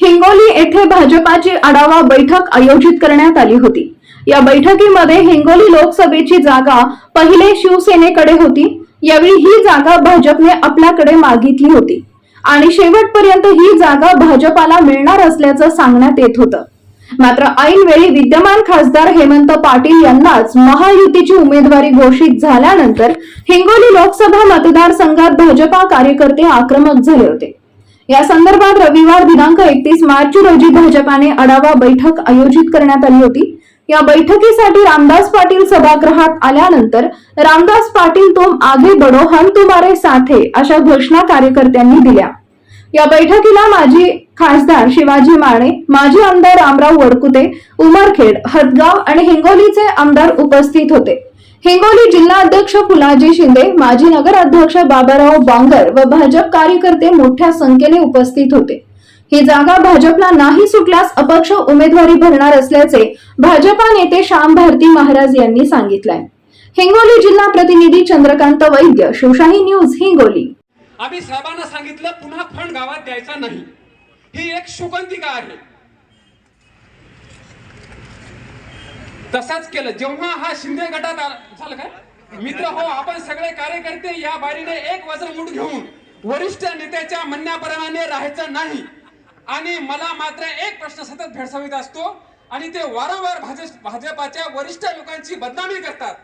हिंगोली येथे भाजपाची आढावा बैठक आयोजित करण्यात आली होती. या बैठकीमध्ये हिंगोली लोकसभेची जागा पहिले शिवसेनेकडे होती. यावेळी ही जागा भाजपने आपल्याकडे मागितली होती. आणि शेवटपर्यंत ही जागा भाजपाला मिळणार असल्याचं सांगण्यात येत होतं. मात्र ऐनवेळी विद्यमान खासदार हेमंत पाटील यांनाच महायुतीची उमेदवारी घोषित झाल्यानंतर हिंगोली लोकसभा मतदारसंघात भाजपा कार्यकर्ते आक्रमक झाले होते. या संदर्भात रविवार दिनांक एकतीस मार्च रोजी भाजपाने आढावा बैठक आयोजित करण्यात आली होती. या बैठकीसाठी रामदास पाटील सभागृहात आल्यानंतर रामदास पाटील तुम आगे बडो हम तुम्हारे साथे अशा घोषणा कार्यकर्त्यांनी दिल्या. या बैठकीला माजी खासदार शिवाजी माने माजी आमदार रामराव वडकुते उमरखेड हदगाव आणि हिंगोलीचे आमदार उपस्थित होते. हिंगोली जिल्हाध्यक्ष फुलाजी शिंदे माजी नगराध्यक्ष बाबाराव बांगर व भाजप कार्यकर्ते मोठ्या संख्येने उपस्थित होते. ही जागा भाजपला नाही सुटल्यास अपक्ष उमेदवारी भरणार असल्याचे भाजपा नेते श्याम भारती महाराज यांनी सांगितलंय. हिंगोली जिल्हा प्रतिनिधी चंद्रकांत वैद्य शिवशाही न्यूज हिंगोली. आम्ही साहेबांना सांगितलं पुन्हा फंड गावात द्यायचा नाही. ही एक शोकांतिका आहे. तसाच केलं. जेव्हा हा शिंदे गटात झालं काय? मित्र हो आपण सगळे कार्यकर्ते या बारीने एक वज्रमूठ घेऊन वरिष्ठ नेत्याच्या म्हणण्याप्रमाणे राहायचं नाही. आणि मला मात्र एक प्रश्न सतत भेडसावित असतो आणि ते वारंवार भाजप भाजपाच्या वरिष्ठ लोकांची बदनामी करतात.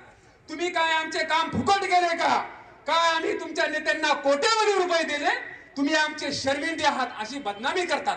तुम्ही काय आमचे काम फुकट गेले का? काय आम्ही तुमच्या नेत्यांना कोट्यावधी रुपये दिले? तुम्ही आमचे शर्मिंदे आहात अशी बदनामी करतात.